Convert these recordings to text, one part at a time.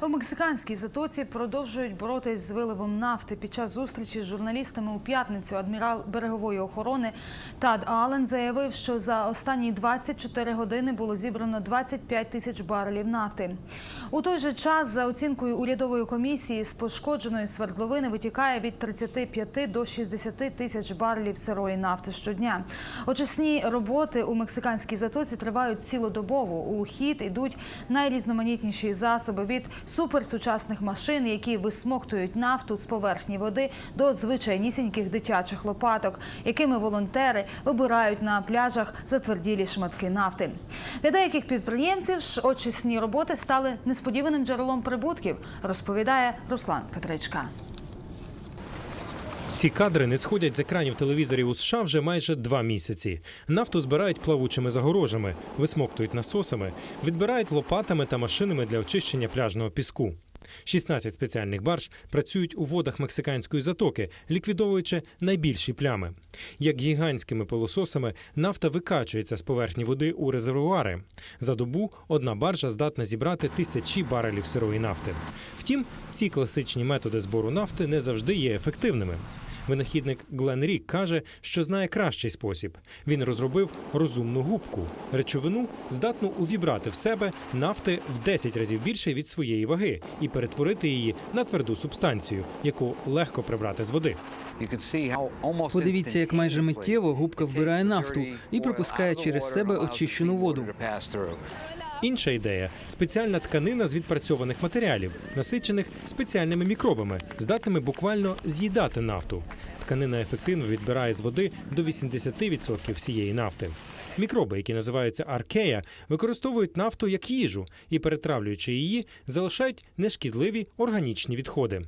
У мексиканській затоці продовжують боротись з виливом нафти. Під час зустрічі з журналістами у п'ятницю адмірал берегової охорони Тад Аллен заявив, що за останні 24 години було зібрано 25 тисяч барелів нафти. У той же час, за оцінкою урядової комісії, з пошкодженої свердловини витікає від 35 до 60 тисяч барелів сирої нафти щодня. Очисні роботи у мексиканській затоці тривають цілодобово. У хід ідуть найрізноманітніші засоби від суперсучасних машин, які висмоктують нафту з поверхні води, до звичайнісіньких дитячих лопаток, якими волонтери вибирають на пляжах затверділі шматки нафти. Для деяких підприємців ж очисні роботи стали несподіваним джерелом прибутків, розповідає Руслан Петричка. Ці кадри не сходять з екранів телевізорів у США вже майже два місяці. Нафту збирають плавучими загорожами, висмоктують насосами, відбирають лопатами та машинами для очищення пляжного піску. 16 спеціальних барж працюють у водах мексиканської затоки, ліквідовуючи найбільші плями. Як гігантськими пилососами нафта викачується з поверхні води у резервуари. За добу одна баржа здатна зібрати тисячі барелів сирої нафти. Втім, ці класичні методи збору нафти не завжди є ефективними. Винахідник Глен Рік каже, що знає кращий спосіб. Він розробив розумну губку речовину, здатну увібрати в себе нафти в 10 разів більше від своєї ваги і перетворити її на тверду субстанцію, яку легко прибрати з води. Подивіться, як майже миттєво губка вбирає нафту і пропускає через себе очищену воду. Інша ідея спеціальна тканина з відпрацьованих матеріалів, насичених спеціальними мікробами, здатними буквально з'їдати нафту. Тканина ефективно відбирає з води до 80% всієї нафти. Мікроби, які називаються аркея, використовують нафту як їжу і, перетравлюючи її, залишають нешкідливі органічні відходи.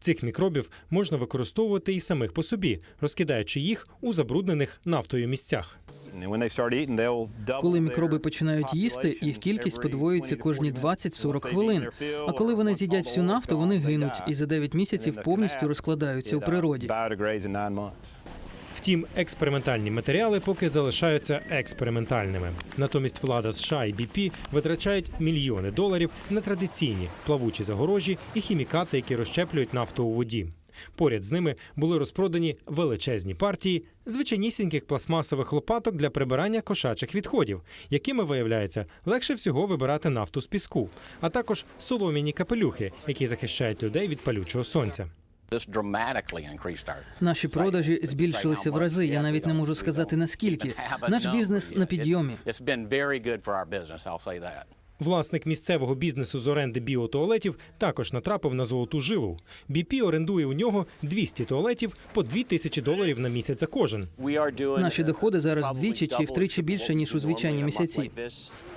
Цих мікробів можна використовувати і самих по собі, розкидаючи їх у забруднених нафтою місцях. Коли мікроби починають їсти, їх кількість подвоюється кожні 20-40 хвилин. А коли вони з'їдять всю нафту, вони гинуть і за 9 місяців повністю розкладаються у природі. Втім, експериментальні матеріали поки залишаються експериментальними. Натомість влада США і BP витрачають мільйони доларів на традиційні плавучі загорожі і хімікати, які розщеплюють нафту у воді. Поряд з ними були розпродані величезні партії звичайнісіньких пластмасових лопаток для прибирання кошачих відходів, якими виявляється легше всього вибирати нафту з піску, а також солом'яні капелюхи, які захищають людей від палючого сонця. Наші продажі збільшилися в рази. Я навіть не можу сказати наскільки. Наш бізнес на підйомі. Власник місцевого бізнесу з оренди біотуалетів також натрапив на золоту жилу. BP орендує у нього 200 туалетів по 2 тисячі доларів на місяць за кожен. Наші доходи зараз вдвічі чи втричі більше ніж у звичайні місяці.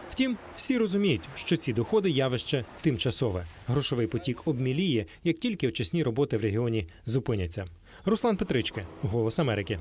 Втім, всі розуміють, що ці доходи явище тимчасове. Грошовий потік обміліє, як тільки очисні роботи в регіоні зупиняться. Руслан Петрички, Голос Америки.